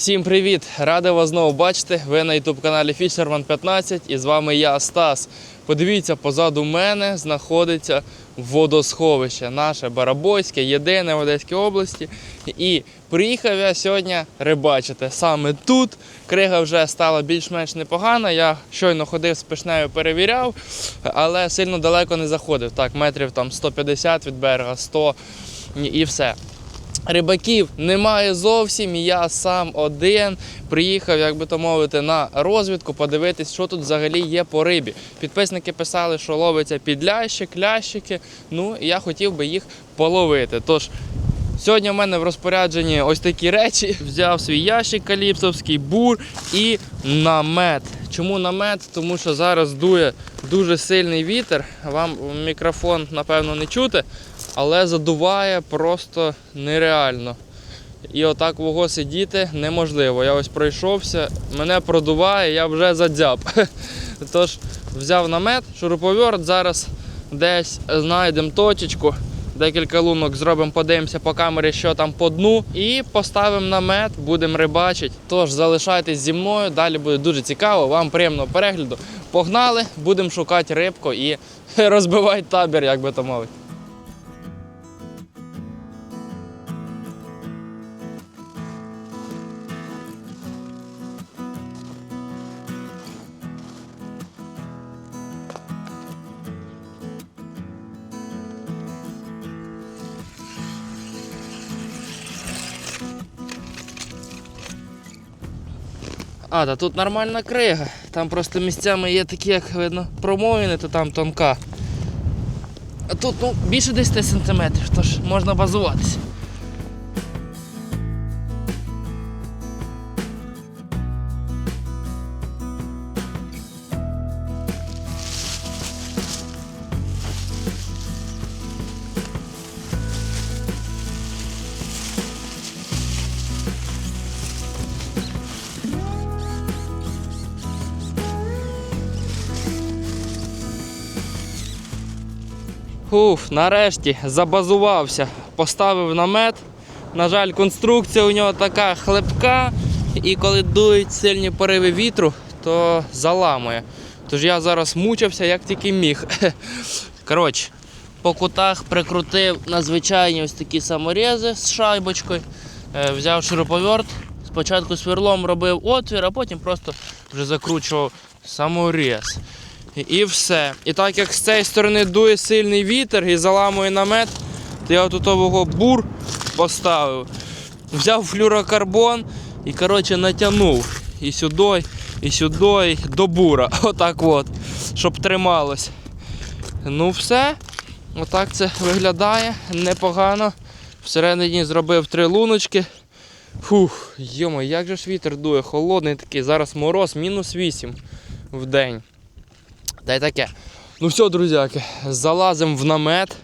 Всім привіт! Радий вас знову бачити. Ви на youtube каналі Fisherman 15 і з вами я, Стас. Подивіться, позаду мене знаходиться водосховище, наше Барабойське, єдине в Одеській області. І приїхав я сьогодні рибачити. Саме тут крига вже стала більш-менш непогана. Я щойно ходив з пишнею, перевіряв, але сильно далеко не заходив. Так, метрів там 150 від берега, 100 і- і все. Рибаків немає зовсім. Я сам один приїхав, як би то мовити, на розвідку, подивитись, що тут взагалі є по рибі. Підписники писали, що ловиться підлящик, лящики. Ну і я хотів би їх половити. Тож сьогодні в мене в розпорядженні ось такі речі. Взяв свій ящик каліпсовський, бур і намет. Чому намет? Тому що зараз дує дуже сильний вітер. Вам мікрофон, напевно, не чути але задуває просто нереально. І отак вого сидіти неможливо. Я ось пройшовся, мене продуває, я вже задзяб. Тож взяв намет, шуруповерт, зараз десь знайдемо точечку. Декілька лунок зробимо, подивимося по камері, що там по дну, і поставимо намет, будемо рибачити. Тож залишайтесь зі мною, далі буде дуже цікаво, вам приємного перегляду. Погнали, будемо шукати рибку і розбивати табір, як би то мовити. А, та тут нормальна крига. Там просто місцями є такі, як видно, промовини, то там тонка. А тут ну, більше 10 сантиметрів, тож можна базуватися. Уф, нарешті забазувався, поставив намет. На жаль, конструкція у нього така хлипка, і коли дують сильні пориви вітру, то заламує. Тож я зараз мучився як тільки міг. Коротше, по кутах прикрутив на звичайні ось такі саморези з шайбочкою. Е, Взяв шуруповерт, спочатку сверлом робив отвір, а потім просто вже закручував саморез. І- все. І так як з цієї сторони дує сильний вітер і заламує намет, то я тут бур поставив. Взяв флюрокарбон і коротше натягнув і сюди, і сюди, і до бура. Отак от, щоб трималось. Ну все. Отак це виглядає непогано. Всередині зробив три луночки. Фух, йома, як же ж вітер дує, холодний такий, зараз мороз, мінус 8 в день. Та й таке. Ну все, друзяки, залазимо в намет,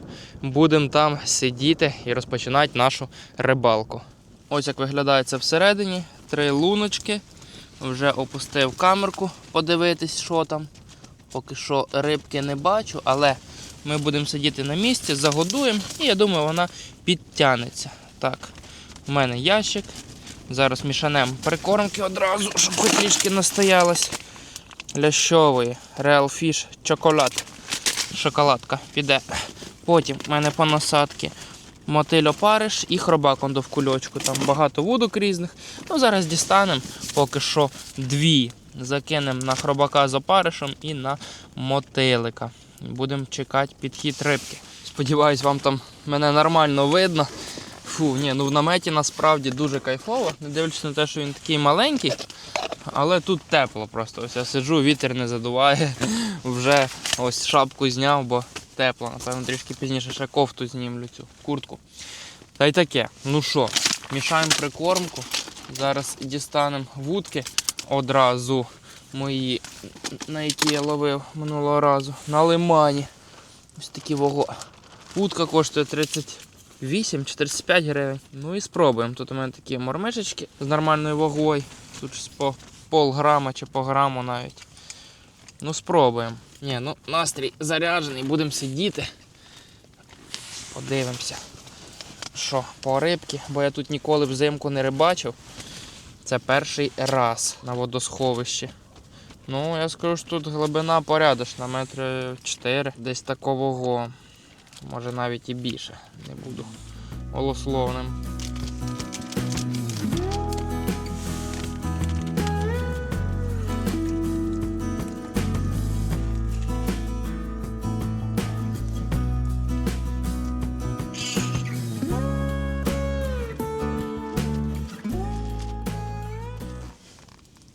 будемо там сидіти і розпочинати нашу рибалку. Ось як виглядає це всередині. Три луночки. Вже опустив камерку подивитись, що там. Поки що рибки не бачу, але ми будемо сидіти на місці, загодуємо і я думаю, вона підтягнеться. Так, у мене ящик. Зараз мішанем прикормки одразу, щоб хоч трішки настоялось лящової Real Fish чоколад. Шоколадка піде. Потім в мене по насадки мотиль опариш і хробак он до в кульочку. Там багато вудок різних. Ну зараз дістанемо поки що дві. Закинемо на хробака з опаришем і на мотилика. Будемо чекати підхід рибки. Сподіваюсь, вам там мене нормально видно. Фу, ні, ну в наметі насправді дуже кайфово, не дивлячись на те, що він такий маленький. Але тут тепло просто. Ось я сиджу, вітер не задуває. Вже ось шапку зняв, бо тепло. Напевно, трішки пізніше ще кофту знімлю цю куртку. Та й таке. Ну що, мішаємо прикормку. Зараз дістанемо вудки одразу мої, на які я ловив минулого разу. На лимані. Ось такі вого. Вудка коштує 38-45 гривень. Ну і спробуємо. Тут у мене такі мормишечки з нормальною вагою. Тут щось по пол грама чи по граму навіть. Ну, спробуємо. Ні, ну настрій заряджений, будемо сидіти. Подивимося. Що, по рибки, бо я тут ніколи взимку не рибачив. Це перший раз на водосховищі. Ну, я скажу, що тут глибина порядочна, метри 4, десь такого, може навіть і більше. Не буду голословним.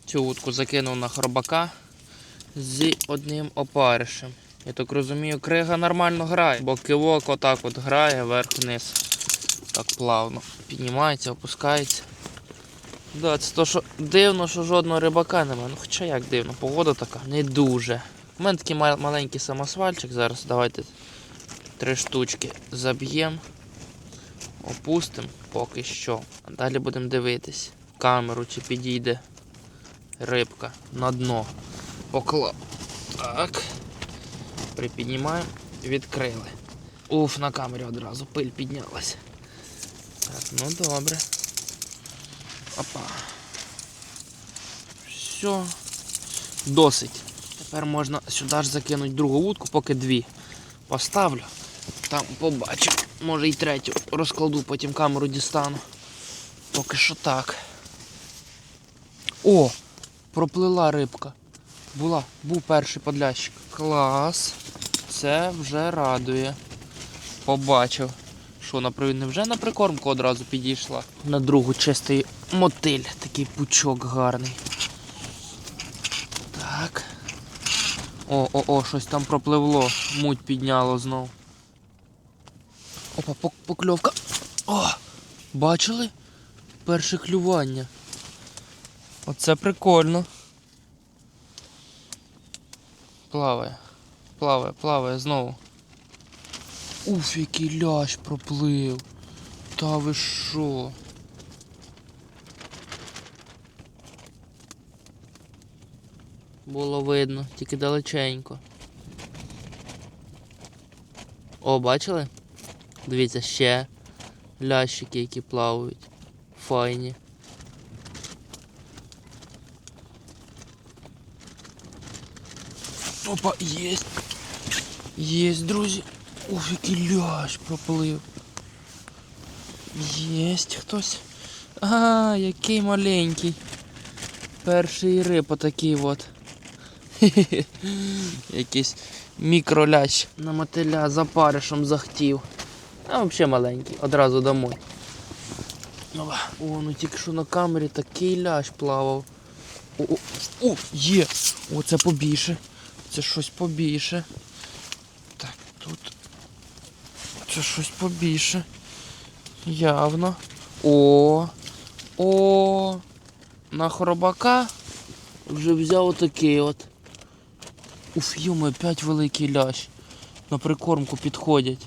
Цю утку закинув на хробака з одним опаришем. Я так розумію, крига нормально грає, бо кивок отак от грає вверх-вниз. Так плавно. Піднімається, опускається. Да, це то, що дивно, що жодного рибака немає. Ну хоча як дивно, погода така не дуже. У мене такий мал- маленький самосвальчик. Зараз давайте три штучки заб'ємо, опустимо поки що. А далі будемо дивитись камеру, чи підійде рибка на дно. Поклав. Так. Припіднімаємо, відкрили. Уф, на камері одразу пиль піднялася. Так, ну добре. Опа. Все. Досить. Тепер можна сюди ж закинути другу вудку, поки дві. Поставлю. Там побачу. Може і третю розкладу, потім камеру дістану. Поки що так. О! Проплила рибка. Була, був перший подлящик. Клас. Це вже радує. Побачив. Що, на провідне вже на прикормку одразу підійшла. На другу чистий мотиль, такий пучок гарний. Так. О, о, о, щось там пропливло. Муть підняло знов. Опа, покльовка. О! Бачили? Перше клювання. Оце прикольно. Плаває. Плаває, плаває знову. Уф, який лящ проплив. Та ви що? Було видно, тільки далеченько. О, бачили? Дивіться, ще лящики, які плавають. Файні. Опа, єсть. Єсть, друзі. Уф, який лящ проплив. Єсть хтось. А, який маленький. Перший риб отакий от. Якийсь мікролящ на мотиля за паришем захтів. А взагалі маленький, одразу домой. О, ну тільки що на камері такий лящ плавав. О, о, о, є! О, це побільше. Це щось побільше. Тут. Це щось побільше. Явно. О. О. На хробака вже взяв отакий от. Уф, йома, опять великий лящ. На прикормку підходять.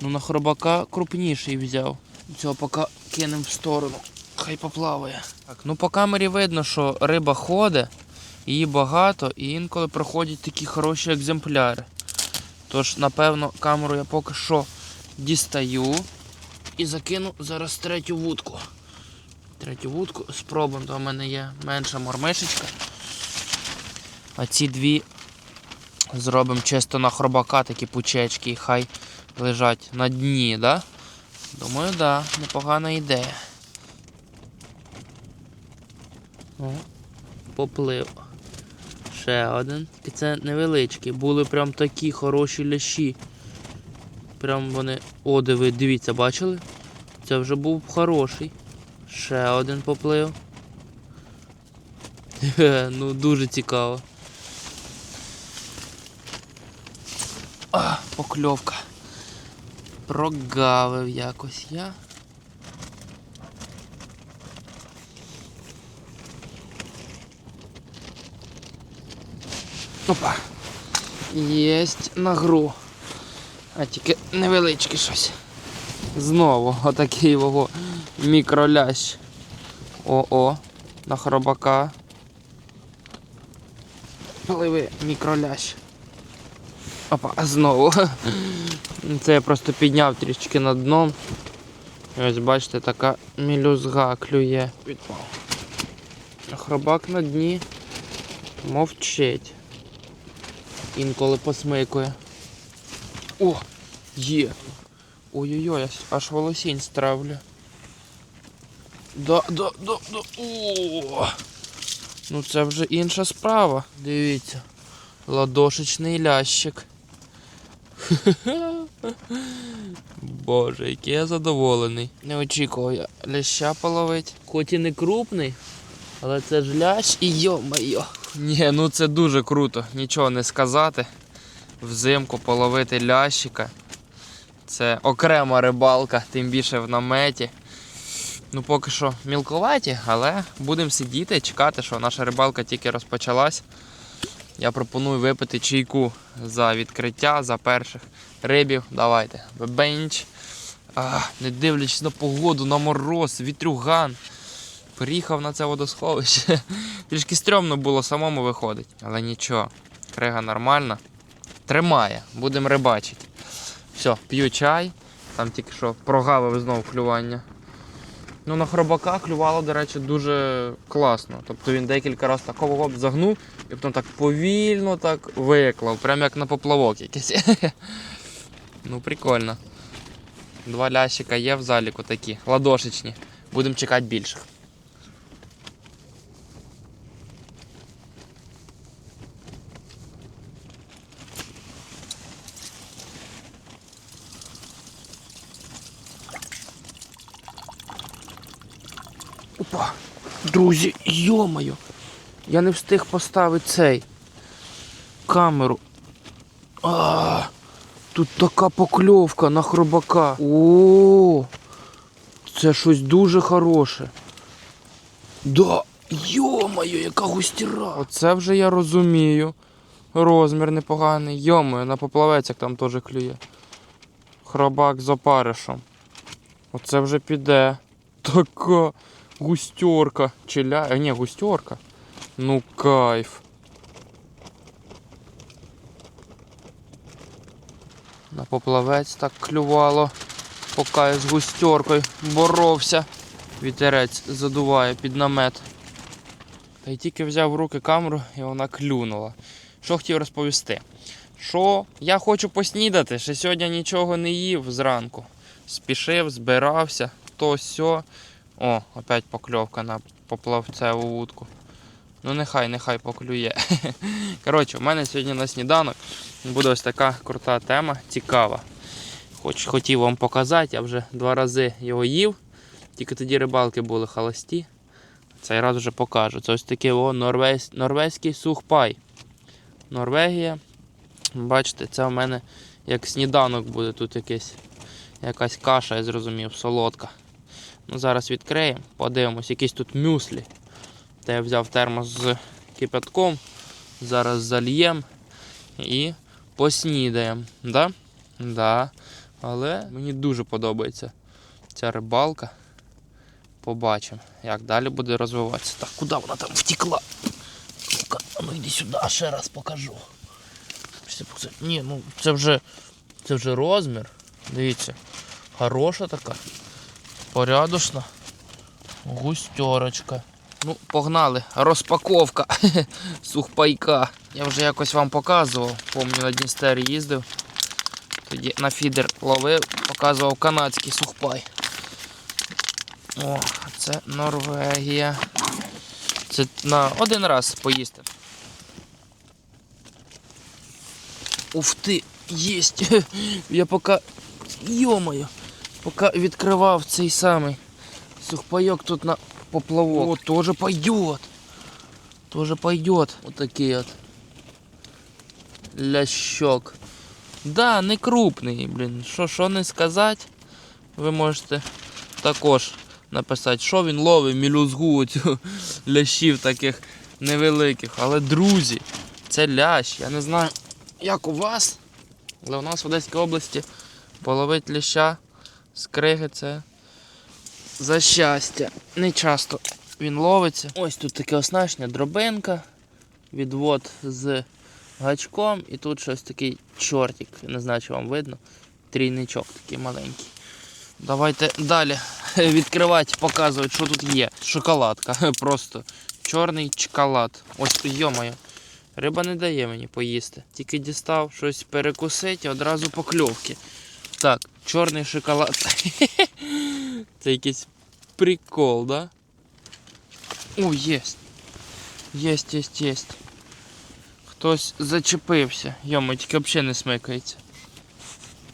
Ну на хробака крупніший взяв. Цього поки кинемо в сторону. Хай поплаває. Так, ну по камері видно, що риба ходить, її багато, і інколи проходять такі хороші екземпляри. Тож, напевно, камеру я поки що дістаю і закину зараз третю вудку. Третю вудку спробуємо, то в мене є менша мормишечка. А ці дві зробимо чисто на хробака такі пучечки і хай лежать на дні, да? Думаю, да, непогана ідея. О, поплив. Ще один. І це невеличкі. Були прям такі хороші лящі. Прям вони. О, диви, дивіться, бачили? Це вже був хороший. Ще один поплив. Ну дуже цікаво. А, покльовка. Прогавив якось я. Опа. Єсть на гру. А тільки невеличкий щось. Знову отакий його мікролящ. О-о, на хробака. Пливи мікролящ. Опа, знову. Це я просто підняв трішки на дно. І ось бачите, така мілюзга клює. Відпав. Хробак на дні мовчить. Інколи посмикує. О! Є! Ой-ой-ой, аж- волосінь стравлю. Да, да, да, да. О! Ну це вже інша справа. Дивіться. Ладошечний лящик. Боже, який я задоволений. Не очікував я ляща половить. Хоч і не крупний, але це ж лящ і йо-майо. Ні, ну це дуже круто, нічого не сказати. Взимку половити лящика. Це окрема рибалка, тим більше в наметі. Ну, поки що мілковаті, але будемо сидіти, чекати, що наша рибалка тільки розпочалась. Я пропоную випити чайку за відкриття, за перших рибів. Давайте. Бенч. Не дивлячись на погоду, на мороз, вітрюган. Приїхав на це водосховище. Трішки стрьомно було самому виходить. Але нічого, крига нормальна. Тримає, будемо рибачити. Все, п'ю чай. Там тільки що прогавив знову клювання. Ну, на хробака клювало, до речі, дуже класно. Тобто він декілька разів такого оп загнув і потім так повільно так виклав, прям як на поплавок якийсь. ну, прикольно. Два лящика є в заліку такі, ладошечні. Будемо чекати більших. Опа! Друзі, йомаю! Я не встиг поставити цей камеру. А, тут така покльовка на хробака. О, це щось дуже хороше. Да, йомаю, яка густіра. Оце вже я розумію. Розмір непоганий. Йомаю, на поплавець як там теж клює. Хробак з опаришем. Оце вже піде. Така густерка. Чи ля... а, ні, густерка. Ну кайф. На поплавець так клювало, поки я з густеркою боровся. Вітерець задуває під намет. Та й тільки взяв в руки камеру і вона клюнула. Що хотів розповісти? Що я хочу поснідати, ще сьогодні нічого не їв зранку. Спішив, збирався, то сьо. О, опять покльовка на поплавцеву вудку. Ну нехай, нехай поклює. Коротше, у мене сьогодні на сніданок буде ось така крута тема, цікава. Хоч хотів вам показати, я вже два рази його їв. Тільки тоді рибалки були холості. Цей раз вже покажу. Це ось такий о, норвез... норвезький сухпай. Норвегія. Бачите, це у мене як сніданок буде тут якийсь, якась каша, я зрозумів, солодка. Ну, Зараз відкриємо, подивимось, якісь тут мюслі. Та я взяв термос з кипятком. Зараз зальєм і поснідаємо. Да? Да. Але мені дуже подобається ця рибалка. Побачимо, як далі буде розвиватися. Так, куди вона там втекла? Ну-ка, ну йди сюди, ще раз покажу. Ні, ну це вже, це вже розмір. Дивіться. Хороша така. Порядочна. Густерочка. Ну, погнали. Розпаковка сухпайка. Я вже якось вам показував. Помню, на Дністер їздив. Тоді на фідер ловив, показував канадський сухпай. О, це Норвегія. Це на один раз поїсти. Уф ти, єсть. Я поки. Йомаю. Поки відкривав цей самий сухпайок тут на поплавок. О, тоже пойдет. Тоже пойдет. Вот такий от. Лящок. Да, не крупний, блін. Що, що не сказати, ви можете також написати, що він ловить мілюзгу оцю лящів таких невеликих. Але друзі, це лящ. Я не знаю, як у вас, але у нас в Одеській області половить ляща з криги це за щастя. Не часто він ловиться. Ось тут таке оснащення, дробинка, відвод з гачком і тут щось такий чортик. Не знаю, чи вам видно. Трійничок такий маленький. Давайте далі відкривати, показувати, що тут є. Шоколадка. Просто чорний чоколад. Ось йомаю. Риба не дає мені поїсти. Тільки дістав щось перекусити, одразу покльовки. Так, чорний шоколад. Це якийсь прикол, да? О, єсть. Єсть, єсть, єсть. Хтось зачепився. Йомо, тільки взагалі не смикається.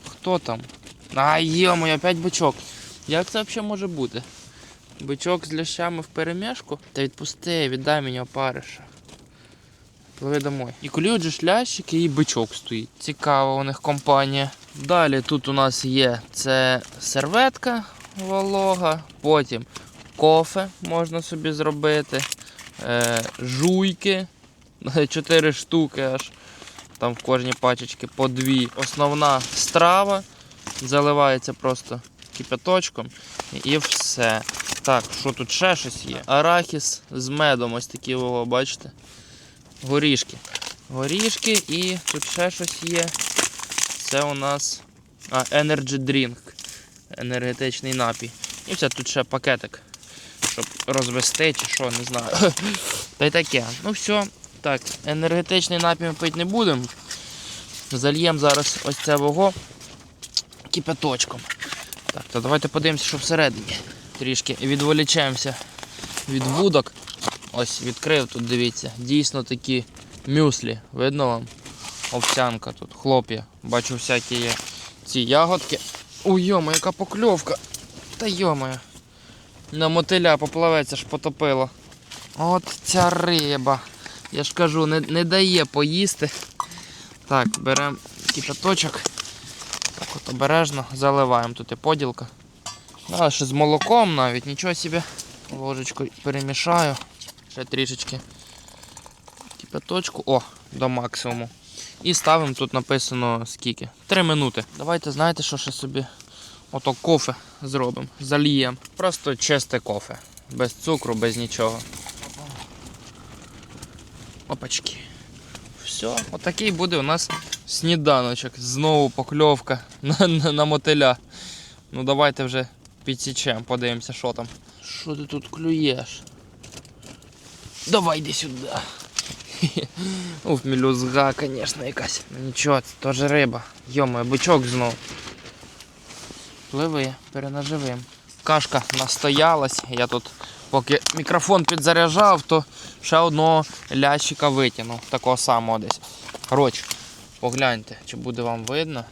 Хто там? А, йомо, опять бичок. Як це взагалі може бути? Бичок з лящами в перемішку? Та відпусти, віддай мені опариша. Пливи домой. І колюють же ж лящики і бичок стоїть. Цікава у них компанія. Далі тут у нас є це серветка волога, потім кофе можна собі зробити, е, жуйки, 4 штуки аж. Там в кожній пачечці по дві. Основна страва заливається просто кипяточком і все. Так, що тут ще щось є? Арахіс з медом, ось такі, бачите? Горішки. Горішки і тут ще щось є. Це у нас а, Energy Drink. Енергетичний напій. І все, тут ще пакетик, щоб розвести чи що, не знаю. Та й таке. Ну все. Так, енергетичний напій ми пити не будемо. Зальємо зараз ось це вого кипяточком. Так, то давайте подивимося, що всередині. Трішки відволічаємося від вудок. Ось відкрив тут, дивіться. Дійсно такі мюслі. Видно вам? Овсянка тут, хлоп'я. Бачу всякі є ці ягодки. Ой, йома, яка покльовка. Та йомаю. На мотиля поплаветься ж потопило. От ця риба. Я ж кажу, не, не дає поїсти. Так, беремо кипяточок. Так от обережно заливаємо. Тут і поділка. А, ще з молоком навіть, нічого собі. Ложечкою перемішаю. Ще трішечки кипяточку. О, до максимуму. І ставимо тут написано скільки. 3 минути. Давайте знаєте, що ще собі ото кофе зробимо. Зальємо. Просто чисте кофе. Без цукру, без нічого. Опачки. Все, отакий буде у нас сніданочок. Знову покльовка на, на, на мотиля. Ну давайте вже підсічемо, подивимося, що там. Що ти тут клюєш? Давай йди сюди. Уф, мелюзга, звісно, якась. Ну нічого, це теж риба. Йомо, бичок знов. Пливи, перенаживим. Кашка настоялась. Я тут, поки мікрофон підзаряджав, то ще одного лящика витягнув. Такого самого десь. Коротше, погляньте, чи буде вам видно.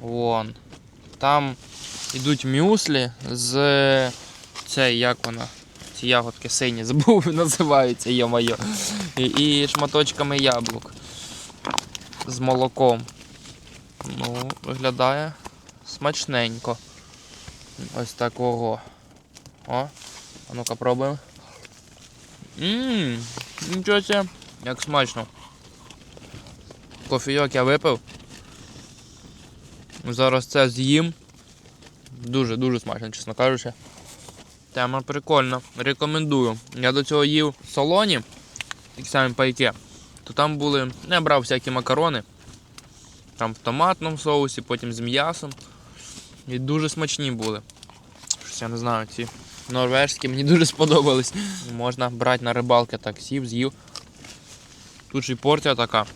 Вон. Там йдуть мюслі з цей, як вона? Ці ягодки сині, забув, називаються, йо-моє. І, і шматочками яблук. З молоком. Ну, виглядає смачненько. Ось такого. О, а ну-ка пробуємо. Ммм, нічого себе, як смачно. Кофійок я випив. Зараз це з'їм. Дуже-дуже смачно, чесно кажучи. Тема прикольна. Рекомендую. Я до цього їв в салоні, такі самі пайки, то там були. ну, Я брав всякі макарони. Там в томатному соусі, потім з м'ясом. І дуже смачні були. Щось я не знаю, ці норвежські мені дуже сподобались. Можна брати на рибалки, так сів, з'їв. Тут же і порція така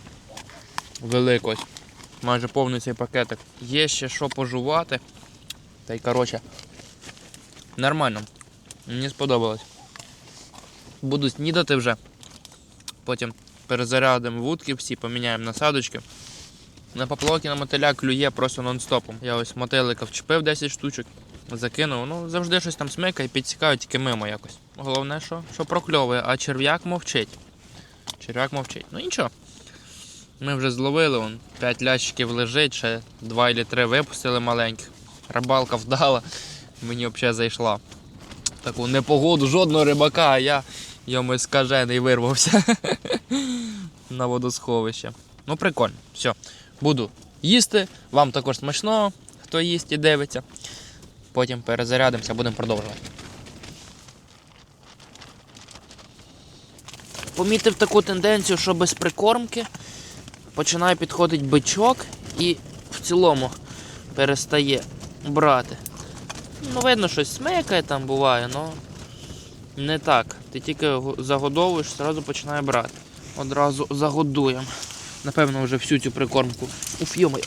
велика ось. Майже повний цей пакетик. Є ще що пожувати. Та й коротше. Нормально. Мені сподобалось. Буду снідати вже. Потім перезарядимо вудки всі, поміняємо насадочки. На поплавки на мотиля клює просто нон-стопом. Я ось мотилика вчепив 10 штучок, закинув. Ну, завжди щось там смикає, підсікаю, тільки мимо якось. Головне, що, що прокльовує, а черв'як мовчить. Черв'як мовчить. Ну нічого. Ми вже зловили, вон 5 лящиків лежить, ще 2 чи 3 випустили маленьких. Рибалка вдала, мені взагалі зайшла. Таку непогоду, жодного рибака, а я йому скажений вирвався на водосховище. Ну, прикольно. Все. Буду їсти. Вам також смачного, хто їсть і дивиться. Потім перезарядимося, будемо продовжувати. Помітив таку тенденцію, що без прикормки починає підходити бичок і в цілому перестає брати. Ну, видно, щось смикає там буває, але не так. Ти тільки го- загодовуєш, одразу починає брати. Одразу загодуємо. Напевно, вже всю цю прикормку. Уф, йомай.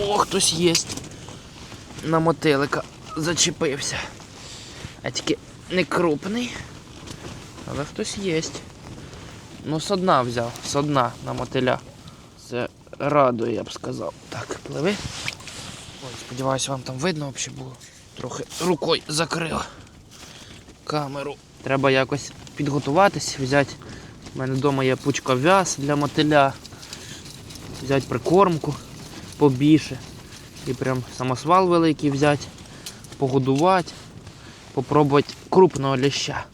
О, хтось є. На мотилика зачепився. А тільки не крупний. Але хтось є. Ну, со дна взяв, со дна на мотиля. Це радує, я б сказав. Так, пливи. Ой, сподіваюся, вам там видно взагалі було. Трохи рукою закрила камеру. Треба якось підготуватись, взяти. У мене вдома є пучка в'яз для мотиля. Взяти прикормку побільше. І прям самосвал великий взяти, погодувати, попробувати крупного ляща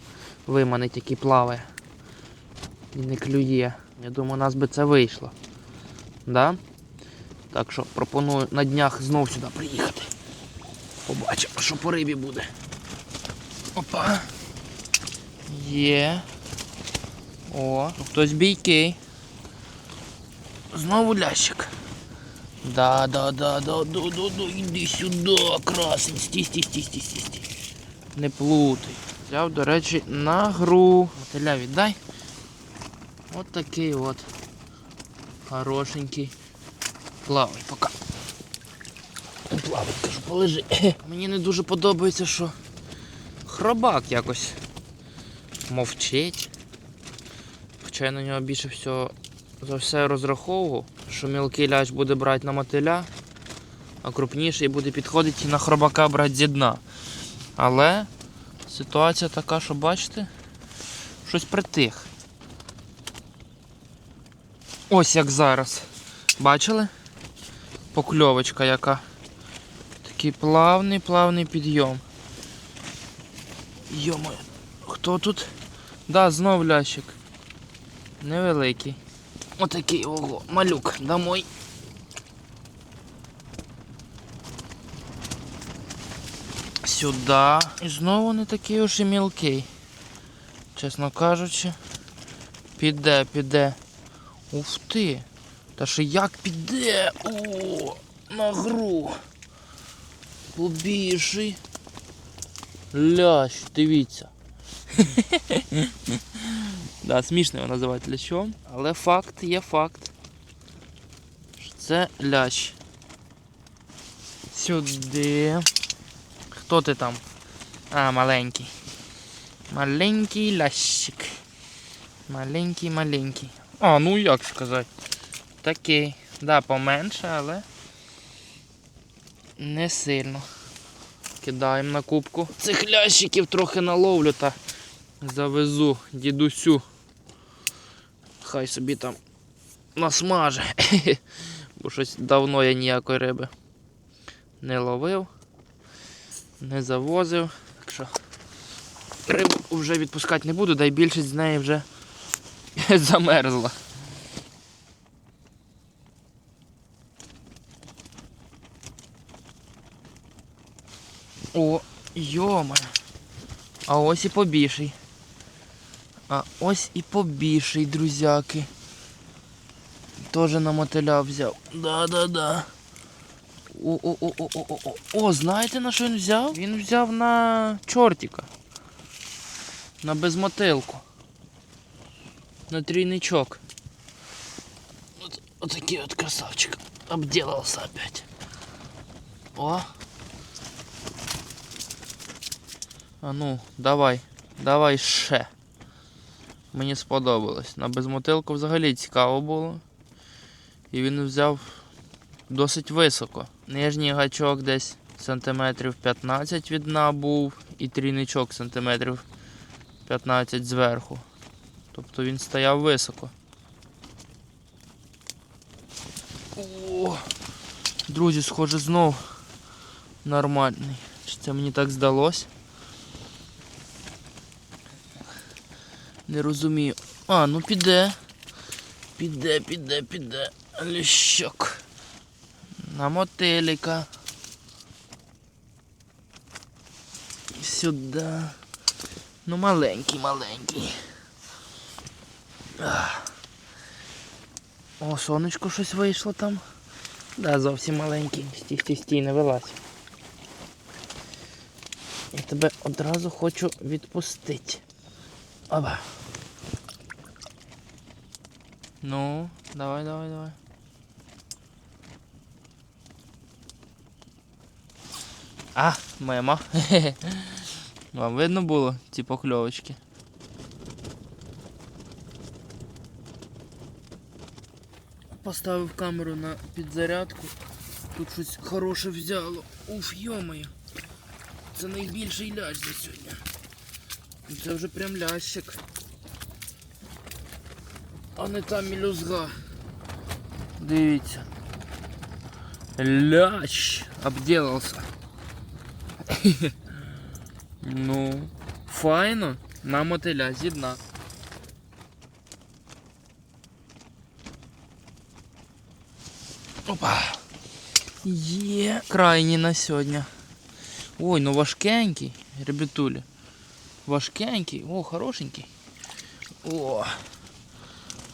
виманити, який плаває. І не клює. Я думаю, у нас би це вийшло. Да? Так що пропоную на днях знов сюди приїхати. Побачимо, що по рибі буде. Опа. Є. О, хтось бійкий. Знову лящик. Да, да, да, да, да, да, да, іди сюди, красень, стій, стій, стій, стій, стій, стій. Не плутай. Взяв, до речі, на гру. Мотиля віддай. От такий от. Хорошенький. Плавай, пока. Плавай, кажу, полежи. Мені не дуже подобається, що хробак якось мовчить. Хоча я на нього більше всього за все розраховував, що мілкий ляч буде брати на мотиля, а крупніший буде підходити і на хробака брати зі дна. Але ситуація така, що бачите, щось притих. Ось як зараз. Бачили? Покльовочка яка. Такий плавний, плавний підйом. Йомо, хто тут? Да, знов лящик. Невеликий. Отакий ого, малюк, домой. Сюди. І знову не такий уж і мілкий. Чесно кажучи. Піде, піде. Ух ти. Та ще як піде? О, на гру. Побільший. Лящ, дивіться. да, смішно його називати лящом, але факт є факт. що Це лящ. Сюди. Хто ти там? А, маленький. Маленький лящик. Маленький, маленький. А, ну як сказати. Такий. Да, поменше, але не сильно. Кидаємо на кубку. Цих лящиків трохи наловлю та завезу дідусю. Хай собі там насмаже. Бо щось давно я ніякої риби не ловив, не завозив. Так що рибу вже відпускати не буду, да й більшість з неї вже замерзла. О, йома. А ось і побільший. А ось і побільший, друзяки. Тоже на мотиля взяв. Да-да-да. О-о-о-о-о-о. О, знаєте на що він взяв? Він взяв на чортика. На безмотилку. На трійничок. От, отакий от красавчик. Обделался опять. О. А ну, давай, давай ще. Мені сподобалось. На безмотилку взагалі цікаво було. І він взяв досить високо. Нижній гачок десь сантиметрів 15 від дна був і трійничок сантиметрів 15 зверху. Тобто він стояв високо. О, друзі, схоже, знов нормальний. Чи це мені так здалось? Не розумію. А, ну піде. Піде, піде, піде. Ліщок. На мотиліка. Сюди. Ну маленький, маленький. О, сонечко щось вийшло там. Да, зовсім маленький. Стій, стій, стій, не вилазь. Я тебе одразу хочу відпустити. Оба. Ну, давай, давай, давай. А, мимо. Вам видно було ці покльовочки? Поставив камеру на підзарядку. Тут щось хороше взяло. Уф, йомаю. Це найбільший лящ за сьогодні. Це вже прям лящик. А не та мілюзга. Дивіться. Лящ обделался. ну, файно. На мотиля зі дна. Опа. Є крайній на сьогодні. Ой, ну важкенький, ребятулі. Важкенький, о, хорошенький. О,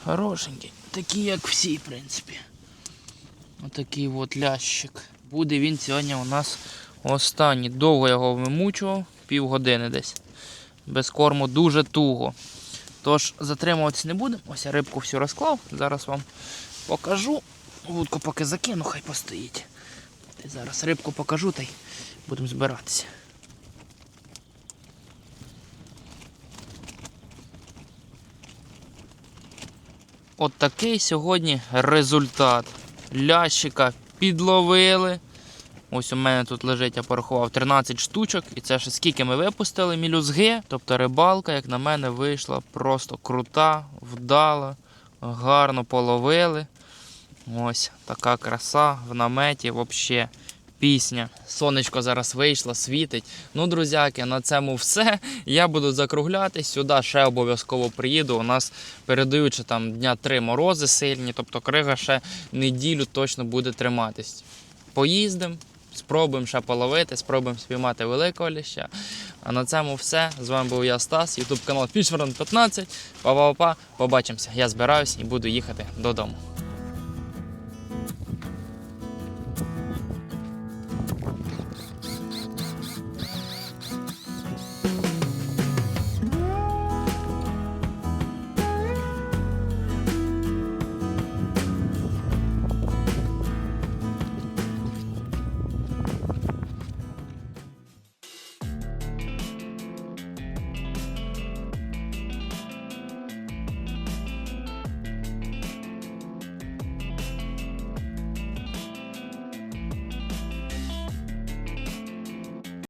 хорошенький. Такий, як всі, в принципі. Отакий от лящик. Буде він сьогодні у нас останній. Довго його вимучував, півгодини десь. Без корму дуже туго. Тож затримуватися не будемо. Ось я рибку всю розклав. Зараз вам покажу. Вудку поки закину, хай постоїть. Зараз рибку покажу та й будемо збиратися. От сьогодні результат. Лящика підловили. Ось у мене тут лежить, я порахував 13 штучок. І це ще скільки ми випустили мілюзги. Тобто рибалка, як на мене, вийшла просто крута, вдала, гарно половили. Ось така краса в наметі взагалі. Пісня. Сонечко зараз вийшло, світить. Ну, друзяки, на цьому все. Я буду закруглятись. Сюди ще обов'язково приїду. У нас передають, що там дня три морози сильні, тобто крига ще неділю точно буде триматись. Поїздимо, спробуємо ще половити, спробуємо спіймати великого ліща. А на цьому все. З вами був я Стас, ютуб канал Fishburn 15. Па-па-па. Побачимося. Я збираюсь і буду їхати додому.